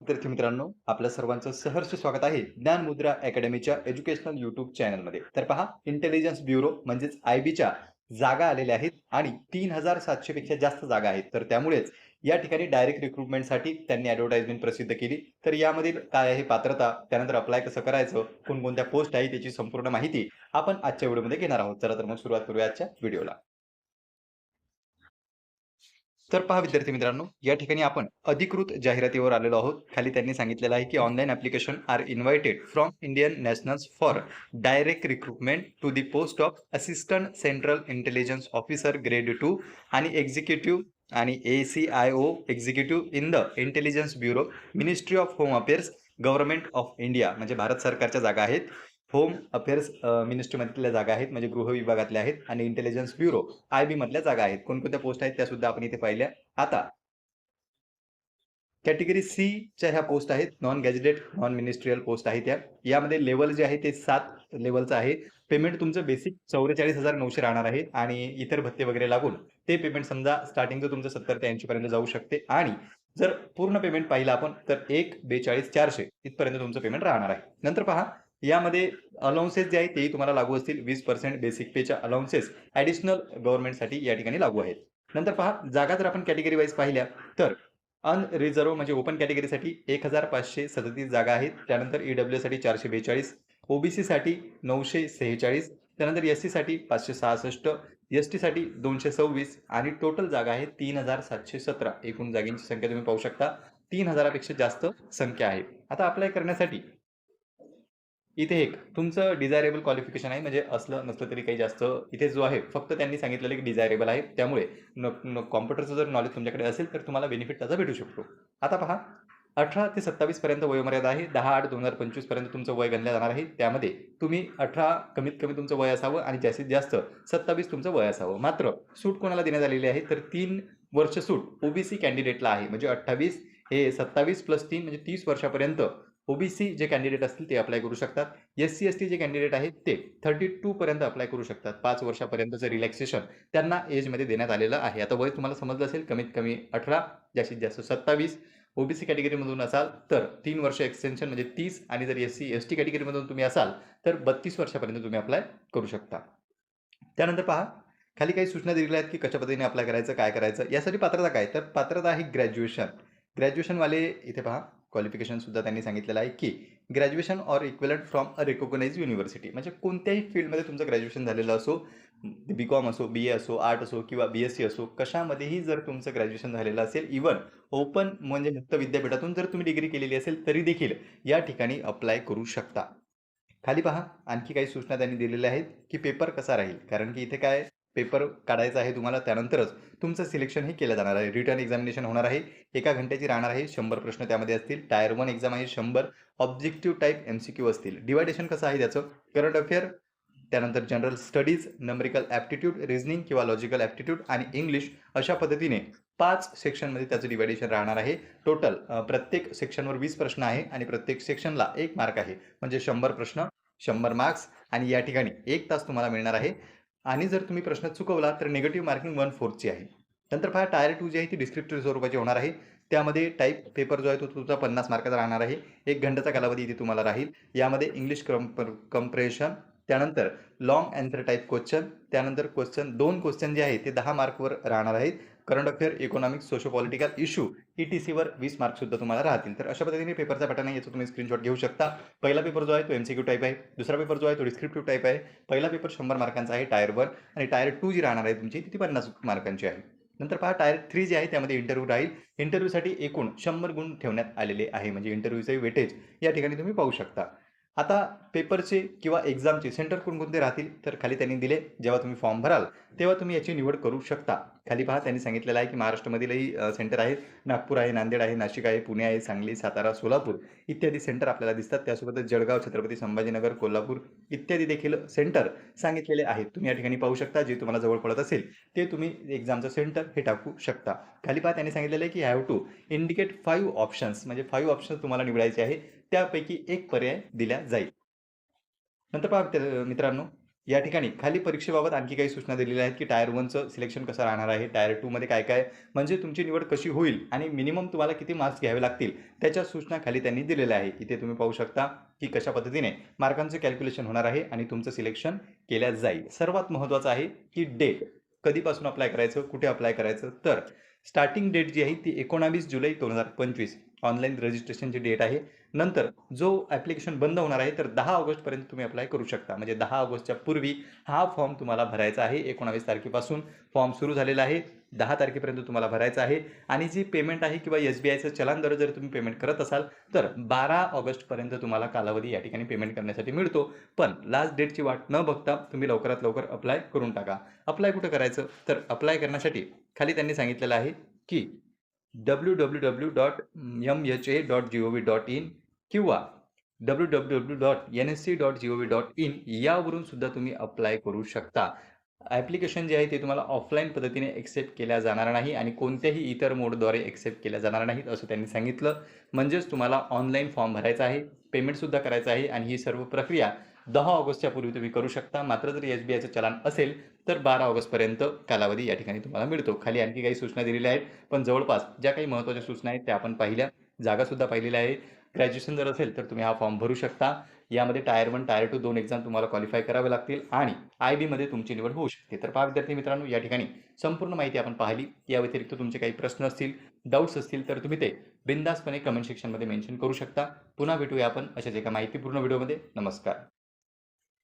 विद्यार्थी मित्रांनो आपल्या सर्वांचं सहर्ष स्वागत आहे ज्ञान मुद्रा अकॅडमीच्या एज्युकेशनल युट्यूब चॅनलमध्ये. तर पहा इंटेलिजन्स ब्युरो म्हणजेच आय बीच्या जागा आलेल्या आहेत आणि तीन हजार सातशे पेक्षा जास्त जागा आहेत. तर त्यामुळेच या ठिकाणी डायरेक्ट रिक्रुटमेंटसाठी त्यांनी ॲडव्हर्टाइजमेंट प्रसिद्ध केली. तर यामधील काय आहे पात्रता त्यानंतर अप्लाय कसं करायचं कोणकोणत्या पोस्ट आहे त्याची संपूर्ण माहिती आपण आजच्या व्हिडिओमध्ये घेणार आहोत. चला तर मग सुरुवात करूया आजच्या व्हिडिओला तर पहा विद्यार्थी मित्रांनो या ठिकाणी आपण अधिकृत जाहिरातीवर आलेलो आहोत. खाली त्यांनी सांगितलेलं आहे की online application are invited from Indian nationals for direct recruitment to the post of assistant central intelligence officer grade two आणि एक्झिक्युटिव्ह आणि A C I O executive in the intelligence bureau ministry of home affairs government of India म्हणजे भारत सरकारच्या जागा आहेत. Home affairs मिनिस्ट्रीमधल्या जागा आहेत म्हणजे गृह विभागातल्या आहेत आणि इंटेलिजन्स ब्युरो आय बी मधल्या जागा आहेत. कोणकोणत्या पोस्ट आहेत त्या सुद्धा आपण इथे पाहिल्या. आता कॅटेगरी सी च्या ह्या पोस्ट आहेत. Non gazetted non ministerial post आहेत या. यामध्ये लेवल जे आहे ते सात लेवलचं आहे. पेमेंट तुमचं बेसिक चौवेचाळीस हजार नऊशे राहणार आहे आणि इतर भत्ते वगैरे लागून ते पेमेंट समजा स्टार्टिंगचं तुमचं सत्तर ते ऐंशी पर्यंत जाऊ शकते. आणि जर पूर्ण पेमेंट पाहिलं आपण तर एक बेचाळीस चारशे इथपर्यंत तुमचं पेमेंट राहणार आहे. नंतर पहा यामध्ये अलाउन्सेस जे आहेत तेही तुम्हाला लागू असतील. वीस पर्सेंट बेसिक पेच्या अलाउन्सेस ॲडिशनल गव्हर्नमेंटसाठी या ठिकाणी लागू आहेत. नंतर पहा जागा जर आपण कॅटेगरी वाईज पाहिल्या तर अनरिझर्व म्हणजे ओपन कॅटेगरीसाठी एक हजार पाचशे सदतीस जागा आहेत. त्यानंतर ई डब्ल्यूसाठी चारशे बेचाळीस ओबीसीसाठी नऊशे सेहेचाळीस त्यानंतर एस सीसाठी पाचशे सहासष्ट एस टीसाठी दोनशे सव्वीस आणि टोटल जागा आहे तीन हजार सातशे सतरा. एकूण जागेंची संख्या तुम्ही पाहू शकता. तीन हजारापेक्षा जास्त संख्या आहे. आता अप्लाय करण्यासाठी इथे एक तुमचं डिझायरेबल क्वालिफिकेशन आहे म्हणजे असलं नसलं तरी काही जास्त इथे जो आहे फक्त त्यांनी सांगितलेलं की डिझायरेबल आहे. त्यामुळे न कॉम्प्युटरचं जर नॉलेज तुमच्याकडे असेल तर तुम्हाला बेनिफिट त्याचा भेटू शकतो. आता पहा अठरा ते सत्तावीस पर्यंत वयोमर्यादा आहे दहा आठ दोन हजार पंचवीसपर्यंत तुमचं वय गणलं जाणार आहे. त्यामध्ये तुम्ही अठरा कमीत कमी तुमचं वय असावं आणि जास्तीत जास्त सत्तावीस तुमचं वय असावं. मात्र सूट कोणाला देण्यात आलेली आहे तर तीन वर्ष सूट ओबीसी कॅन्डिडेटला आहे. म्हणजे अठ्ठावीस हे सत्तावीस प्लस तीन म्हणजे तीस वर्षापर्यंत ओबीसी जे कॅन्डिडेट असतील ते अप्लाय करू शकतात. एस सी एस टी जे कॅन्डिडेट आहेत ते थर्टी टू पर्यंत अप्लाय करू शकतात. पाच वर्षापर्यंतचं रिलॅक्सेशन त्यांना एजमध्ये देण्यात आलेलं आहे. आता वय तुम्हाला समजलं असेल कमीत कमी अठरा जास्तीत जास्त सत्तावीस. ओबीसी कॅटेगरीमधून असाल तर तीन वर्ष एक्सटेन्शन म्हणजे तीस आणि जर एस सी एस टी कॅटेगरीमधून तुम्ही असाल तर बत्तीस वर्षापर्यंत तुम्ही अप्लाय करू शकता. त्यानंतर पहा खाली काही सूचना दिलेल्या आहेत की कशा पद्धतीने अप्लाय करायचं काय करायचं. यासाठी पात्रता काय? तर पात्रता आहे ग्रॅज्युएशन ग्रॅज्युएशनवाले इथे पहा क्वालिफिकेशन सुद्धा त्यांनी सांगितलेलं आहे की graduation or equivalent from a recognise university म्हणजे कोणत्याही फील्डमध्ये तुमचं ग्रॅज्युएशन झालेलं असो बी कॉम असो बी ए असो आर्ट असो किंवा बी एस सी असो कशामध्येही जर तुमचं ग्रॅज्युएशन झालेलं असेल इवन ओपन म्हणजे मुक्त विद्यापीठातून जर तुम्ही डिग्री केलेली असेल तरी देखील या ठिकाणी अप्लाय करू शकता. खाली पहा आणखी काही सूचना त्यांनी दिलेल्या आहेत की पेपर कसा राहील? कारण की इथे काय पेपर काढायचा आहे तुम्हाला त्यानंतरच तुमचं सिलेक्शन हे केलं जाणार आहे. रिटर्न एक्झामिनेशन होणार आहे. एका घंट्याची राहणार आहे शंभर प्रश्न त्यामध्ये असतील. टायर वन एक्झाम आहे शंभर. Objective type M C Q असतील. डिवायडेशन कसं आहे त्याचं? करंट अफेअर त्यानंतर general studies numerical aptitude reasoning किंवा लॉजिकल ॲप्टिट्यूड आणि इंग्लिश अशा पद्धतीने पाच सेक्शनमध्ये त्याचं डिवायडेशन राहणार आहे. टोटल प्रत्येक सेक्शनवर वीस प्रश्न आहे आणि प्रत्येक सेक्शनला एक मार्क आहे. म्हणजे शंभर प्रश्न शंभर मार्क्स आणि या ठिकाणी एक तास तुम्हाला मिळणार आहे. आणि जर तुम्ही प्रश्न चुकवला तर निगेटिव्ह मार्किंग वन फोर्थची आहे. नंतर पहा टायर टू जी आहे ती डिस्क्रिप्टिव्ह स्वरूपाची होणार आहे. त्यामध्ये टाईप पेपर जो आहे तो तुमचा पन्नास मार्काचा राहणार आहे. एक घंटाचा कालावधी इथे तुम्हाला राहील. यामध्ये इंग्लिश कंपर कंप्रेशन त्यानंतर लॉंग अँसर टाईप क्वेश्चन त्यानंतर क्वेश्चन दोन क्वेश्चन जे आहे ते दहा मार्कवर राहणार आहेत. Current affair economic socio political issue E T सीवर वीस मार्कसुद्धा तुम्हाला राहतील. तर अशा पद्धतीने पेपरचा पॅटर्न आहे याचा तुम्ही स्क्रीनशॉट घेऊ शकता. पहिला पेपर जो आहे तो एम सी क्यू टाईप आहे. दुसरा पेपर जो आहे तो डिस्क्रिप्टिव्ह टाईप आहे. पहिला पेपर शंभर मार्कांचा आहे टायर वन आणि टायर टू जी राहणार आहे तुमची ती पन्नास मार्कांची आहे. नंतर पहा टायर थ्री जे आहे त्यामध्ये इंटरव्ह्यू राहील. इंटरव्ह्यूसाठी एकूण शंभर गुण ठेवण्यात आलेले आहे. म्हणजे इंटरव्ह्यूचे वेटेज या ठिकाणी तुम्ही पाहू शकता. आता पेपरचे किंवा एक्झामचे सेंटर कोणकोणते राहतील तर खाली त्यांनी दिले जेव्हा तुम्ही फॉर्म भराल तेव्हा तुम्ही याची निवड करू शकता. खाली पहा त्यांनी सांगितलेलं आहे की महाराष्ट्रामधीलही सेंटर आहेत. नागपूर आहे नांदेड आहे नाशिक आहे पुणे आहे सांगली सातारा सोलापूर इत्यादी सेंटर आपल्याला दिसतात. त्यासोबतच जळगाव छत्रपती संभाजीनगर कोल्हापूर इत्यादी देखील सेंटर सांगितलेले आहेत. तुम्ही या ठिकाणी पाहू शकता जे तुम्हाला जवळ पडत असेल ते तुम्ही एक्झामचं सेंटर हे टाकू शकता. खाली पहा त्यांनी सांगितलेलं आहे की have to indicate five options म्हणजे फाईव्ह ऑप्शन्स तुम्हाला निवडायचे आहे. त्यापैकी एक पर्याय दिला जाईल. नंतर पहा मित्रांनो या ठिकाणी खाली परीक्षेबाबत आणखी काही सूचना दिलेल्या आहेत की टायर वनचं सिलेक्शन कसं राहणार आहे टायर टूमध्ये काय काय म्हणजे तुमची निवड कशी होईल आणि मिनिमम तुम्हाला किती मार्क्स घ्यावे लागतील त्याच्या सूचना खाली त्यांनी दिलेल्या आहे इथे तुम्ही पाहू शकता की कशा पद्धतीने मार्कांचं कॅल्क्युलेशन होणार आहे आणि तुमचं सिलेक्शन केल्या जाईल. सर्वात महत्त्वाचं आहे की डेट कधीपासून अप्लाय करायचं कुठे अप्लाय करायचं? तर स्टार्टिंग डेट जी आहे ती एकोणावीस जुलै दोन हजार पंचवीस. ऑनलाईन रजिस्ट्रेशनची डेट आहे. नंतर जो ॲप्लिकेशन बंद होणार आहे तर दहा ऑगस्टपर्यंत तुम्ही अप्लाय करू शकता. म्हणजे दहा ऑगस्टच्या पूर्वी हा फॉर्म तुम्हाला भरायचा आहे. एकोणावीस तारखेपासून फॉर्म सुरू झालेला आहे. दहा तारखेपर्यंत तुम्हाला भरायचा आहे. आणि जी पेमेंट आहे किंवा एस बी आयचं चलन दर जर तुम्ही पेमेंट करत असाल तर बारा ऑगस्टपर्यंत तुम्हाला कालावधी या ठिकाणी पेमेंट करण्यासाठी मिळतो. पण लास्ट डेटची वाट न बघता तुम्ही लवकरात लवकर अप्लाय करून टाका. अप्लाय कुठं करायचं? तर अप्लाय करण्यासाठी खाली त्यांनी सांगितलेलं आहे की W W W dot M H A dot G O V dot in किंवा W W W dot N S C dot G O V dot in यावरून सुद्धा तुम्ही अप्लाय करू शकता. ॲप्लिकेशन जे आहे ते तुम्हाला ऑफलाईन पद्धतीने एक्सेप्ट केल्या जाणार नाही आणि कोणत्याही इतर मोडद्वारे एक्सेप्ट केल्या जाणार नाहीत असं त्यांनी सांगितलं. म्हणजेच तुम्हाला ऑनलाईन फॉर्म भरायचा आहे पेमेंटसुद्धा करायचं आहे आणि ही सर्व प्रक्रिया दहा ऑगस्टच्या पूर्वी तुम्ही करू शकता. मात्र जर एस बी आयचं चलान असेल तर बारा ऑगस्टपर्यंत कालावधी या ठिकाणी तुम्हाला मिळतो. खाली आणखी काही सूचना दिलेल्या आहेत पण जवळपास ज्या काही महत्त्वाच्या सूचना आहेत त्या आपण पाहिल्या. जागासुद्धा पाहिलेल्या आहे. ग्रॅज्युएशन जर असेल तर तुम्ही हा फॉर्म भरू शकता. यामध्ये टायर वन टायर टू दोन एक्झाम तुम्हाला क्वालिफाय करावे लागतील आणि आय बीमध्ये तुमची निवड होऊ शकते. तर पहा विद्यार्थी मित्रांनो या ठिकाणी संपूर्ण माहिती आपण पाहिली. या व्यतिरिक्त तुमचे काही प्रश्न असतील डाऊट्स असतील तर तुम्ही ते बिंदासपणे कमेंट सेक्शनमध्ये मेन्शन करू शकता. पुन्हा भेटूया आपण अशाच एका माहितीपूर्ण व्हिडिओमध्ये नमस्कार.